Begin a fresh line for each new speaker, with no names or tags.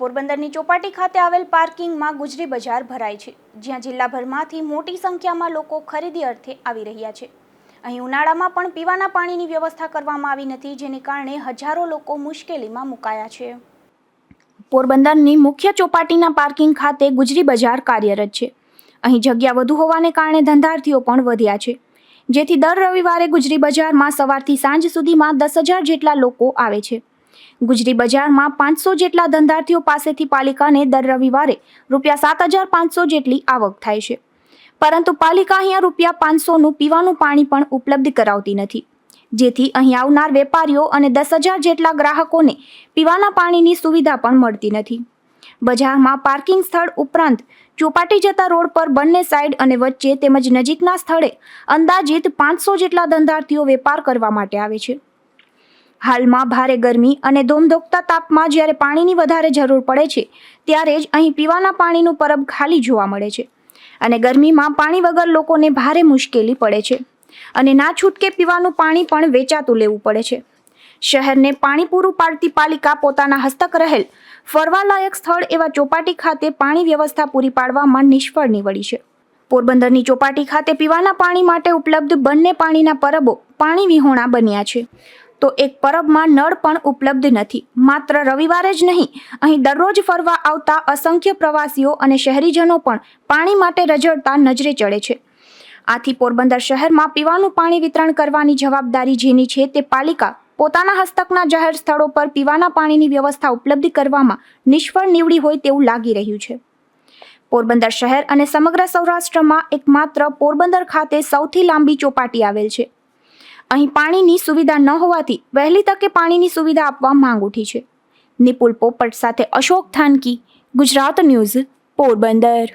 પોરબંદરની ચોપાટી ખાતે આવેલ પાર્કિંગમાં ગુજરી બજાર ભરાય છે, જ્યાં જિલ્લાભરમાંથી મોટી સંખ્યામાં લોકો ખરીદી અર્થે આવી રહ્યા છે. અહીં ઉનાળામાં પણ પીવાના પાણીની વ્યવસ્થા કરવામાં આવી નથી, જેને કારણે હજારો લોકો મુશ્કેલીમાં મુકાયા છે. પોરબંદરની મુખ્ય ચોપાટીના પાર્કિંગ ખાતે ગુજરી બજાર કાર્યરત છે. અહીં જગ્યા વધુ હોવાને કારણે ધંધાર્થીઓ પણ વધ્યા છે. જેથી દર રવિવારે ગુજરી બજારમાં સવારથી સાંજ સુધીમાં દસ હજાર જેટલા લોકો આવે છે. ગુજરી બજારમાં પાંચસો જેટલા ધંધાર્થીઓ પાસેથી પાલિકાને દર રવિવારે રૂપિયા સાત હજાર પાંચસો જેટલી આવક થાય છે. પરંતુ પાલિકા અહીંયા રૂપિયા પાંચસોનું પીવાનું પાણી પણ ઉપલબ્ધ કરાવતી નથી. જેથી અહીં આવનાર વેપારીઓ અને દસ હજાર જેટલા ગ્રાહકોને પીવાના પાણીની સુવિધા પણ મળતી નથી. બજારમાં પાર્કિંગ સ્થળ ઉપરાંત ચોપાટી જતા રોડ પર બંને સાઈડ અને વચ્ચે તેમજ નજીકના સ્થળે અંદાજિત પાંચસો જેટલા ધંધાર્થીઓ વેપાર કરવા માટે આવે છે. હાલમાં ભારે ગરમી અને ધોમધોકતા તાપમાં જ્યારે પાણીની વધારે જરૂર પડે છે, ત્યારે જ અહીં પીવાના પાણીનું પરબ ખાલી જોવા મળે છે. અને ગરમીમાં પાણી વગર લોકોને ભારે મુશ્કેલી પડે છે. અને ના છૂટકે પીવાનું પાણી પણ વેચાતું લેવું પડે છે. શહેરને પાણી પૂરું પાડતી પાલિકા પોતાના હસ્તક રહેલ ફરવાલાયક સ્થળ એવા ચોપાટી ખાતે પાણી વ્યવસ્થા પૂરી પાડવામાં નિષ્ફળ નીવડી છે. પોરબંદરની ચોપાટી ખાતે પીવાના પાણી માટે ઉપલબ્ધ બંને પાણીના પરબો પાણી વિહોણા બન્યા છે. તો એક પરબમાં નળ પણ ઉપલબ્ધ નથી. માત્ર રવિવારે જ નહીં, અહીં દરરોજ ફરવા આવતા અસંખ્ય પ્રવાસીઓ અને શહેરીજનો પણ પાણી માટે રજડતા નજરે ચડે છે. આથી પોરબંદર શહેરમાં પીવાનું પાણી વિતરણ કરવાની જવાબદારી જેની છે તે પાલિકા પોતાના હસ્તકના જાહેર સ્થળો પર પીવાના પાણીની વ્યવસ્થા ઉપલબ્ધ કરવામાં નિષ્ફળ નીવડી હોય તેવું લાગી રહ્યું છે. પોરબંદર શહેર અને સમગ્ર સૌરાષ્ટ્રમાં એકમાત્ર પોરબંદર ખાતે સૌથી લાંબી ચોપાટી આવેલ છે. અહીં પાણીની સુવિધા ન હોવાથી વહેલી તકે પાણીની સુવિધા આપવા માંગ ઉઠી છે. નિપુલ પોપટ સાથે અશોક થાનકી, ગુજરાત ન્યૂઝ, પોરબંદર.